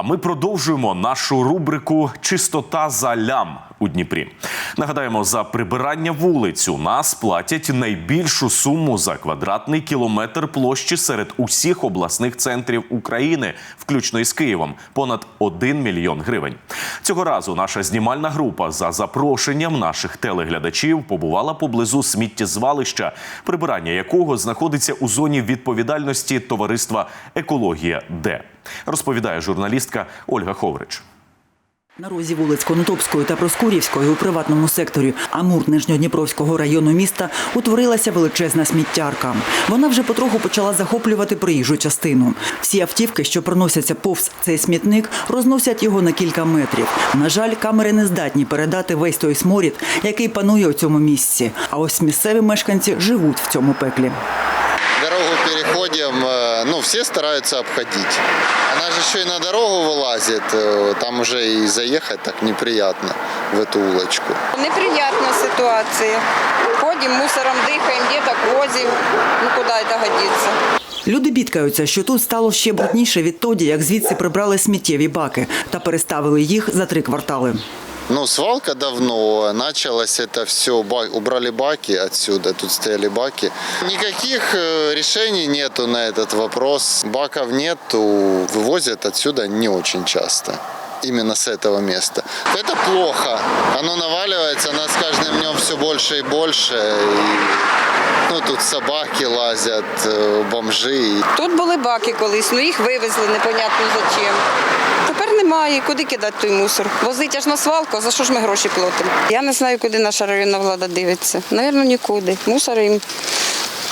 А ми продовжуємо нашу рубрику Чистота за лям у Дніпрі. Нагадаємо, за прибирання вулиць у нас платять найбільшу суму за квадратний кілометр площі серед усіх обласних центрів України, включно із Києвом, понад 1 мільйон гривень. Цього разу наша знімальна група за запрошенням наших телеглядачів побувала поблизу сміттєзвалища, прибирання якого знаходиться у зоні відповідальності товариства Екологія Д. Розповідає журналістка Ольга Ховрич. На розі вулиць Конотопської та Проскурівської у приватному секторі Амур Нижньодніпровського району міста утворилася величезна сміттярка. Вона вже потроху почала захоплювати проїжджу частину. Всі автівки, що проносяться повз цей смітник, розносять його на кілька метрів. На жаль, камери не здатні передати весь той сморід, який панує у цьому місці. А ось місцеві мешканці живуть в цьому пеклі Дорогу переходим, э, ну, все стараются обходить. Она же еще и на дорогу вылазит, э, там уже и заехать так неприятно в эту улочку. Неприятная ситуация. Ходим, мусором дыхаем, деток возим. Ну куда это годится? Люди бідкаються, що тут стало ще брудніше відтоді, як звідси прибрали сміттєві баки та переставили їх за три квартали. Ну, свалка давно, началось это все, убрали баки отсюда, тут стояли баки. Никаких э, решений нету на этот вопрос. Баков нету, вывозят отсюда не очень часто. Именно с этого места. Это плохо. Оно наваливается, нас с каждым днем все больше и больше. И, ну, тут собаки лазят, э, бомжи. Тут були баки колись, ну їх вивезли непонятно зачем. Тепер немає, куди кидати той мусор. Возить аж на свалку, а за що ж ми гроші платимо? Я не знаю, куди наша районна влада дивиться. Навірно, нікуди. Мусор їм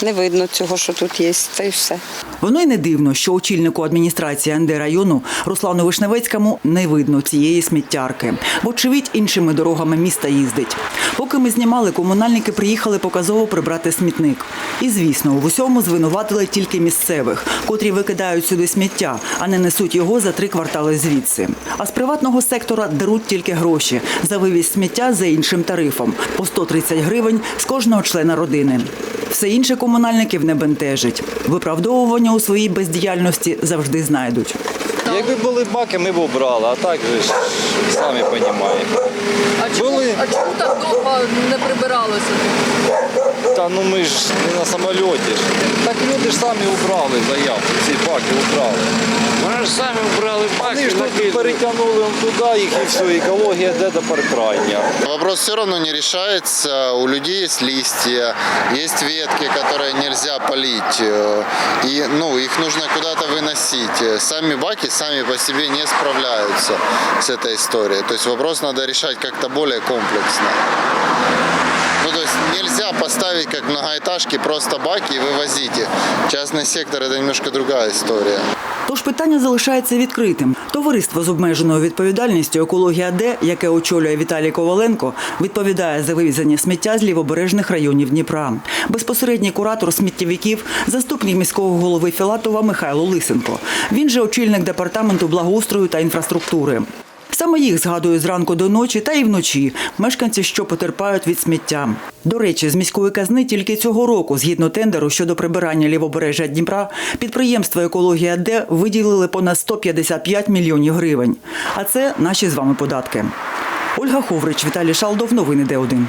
не видно цього, що тут є. Та й все. Воно й не дивно, що очільнику адміністрації НД району Руслану Вишневецькому не видно цієї сміттярки. Вочевидь, іншими дорогами міста їздить. Поки ми знімали, комунальники приїхали показово прибрати смітник. І, звісно, в усьому звинуватили тільки місцевих, котрі викидають сюди сміття, а не несуть його за три квартали звідси. А з приватного сектора деруть тільки гроші за вивіз сміття за іншим тарифом по 130 гривень з кожного члена родини. Все інше комунальників не бентежить. Виправдовування у своїй бездіяльності завжди знайдуть. Якби були баки, ми б обрали, а так же ж самі розумієте. А чому, Були. а чому так довго не прибиралося? Та ну ми ж не на самольоті. ж. Так люди ж самі обрали заявку, ці баки обрали. Вони ж самі брали Вони баки, ж тут накидали. перетягнули он туди їх і все, екологія де тепер крайня. Вопрос все равно не решается. У людей есть листья, есть ветки, которые нельзя полить. э, И ну, их нужно куда-то выносить. Э, Сами баки сами по себе не справляются с этой историей. То есть вопрос надо решать как-то более комплексно. Ну, то есть нельзя поставить как многоэтажки просто баки и вывозить их. Частный сектор это немножко другая история. Тож питання залишається відкритим. Товариство з обмеженою відповідальністю «Екологія Д», яке очолює Віталій Коваленко, відповідає за вивезення сміття з лівобережних районів Дніпра. Безпосередній куратор сміттєвиків, заступник міського голови Філатова Михайло Лисенко. Він же очільник департаменту благоустрою та інфраструктури. Саме їх згадую зранку до ночі та і вночі мешканці, що потерпають від сміття. До речі, з міської казни тільки цього року, згідно тендеру щодо прибирання лівобережжя Дніпра, підприємство Екологія Д виділили понад 155 мільйонів гривень. А це наші з вами податки. Ольга Ховрич, Віталій Шалдов. Новини Д1.